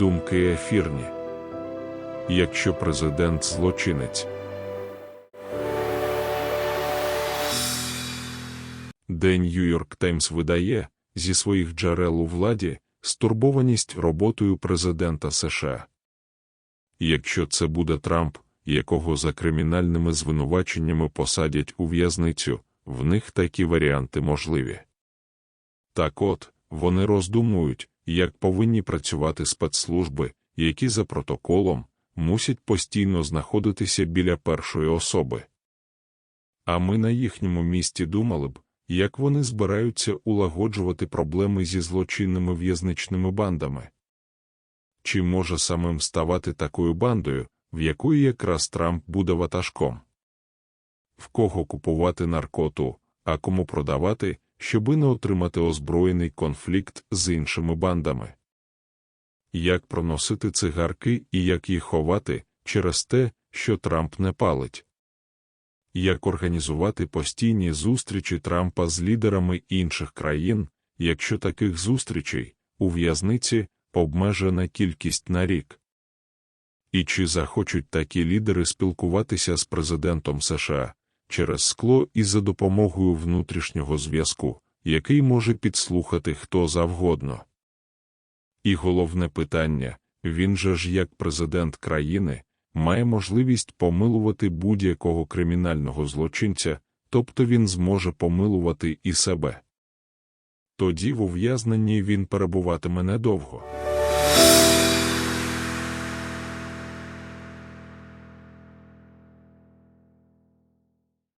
думки ефірні. Якщо президент злочинець, де Нью-Йорк Таймс видає зі своїх джерел у владі стурбованість роботою президента США. Якщо це буде Трамп, якого за кримінальними звинуваченнями посадять у в'язницю, в них такі варіанти можливі. Так от, вони роздумують, як повинні працювати спецслужби, які за протоколом мусять постійно знаходитися біля першої особи. А ми на їхньому місці думали б, як вони збираються улагоджувати проблеми зі злочинними в'язничними бандами. Чи може самим ставати такою бандою, в якої якраз Трамп буде ватажком? В кого купувати наркоту, а кому продавати, щоби не отримати озброєний конфлікт з іншими бандами? Як проносити цигарки і як їх ховати через те, що Трамп не палить? Як організувати постійні зустрічі Трампа з лідерами інших країн, якщо таких зустрічей у в'язниці обмежена кількість на рік? І чи захочуть такі лідери спілкуватися з президентом США через скло і за допомогою внутрішнього зв'язку, який може підслухати хто завгодно? І головне питання він же ж як президент країни має можливість помилувати будь-якого кримінального злочинця, тобто він зможе помилувати і себе. Тоді в ув'язненні він перебуватиме недовго.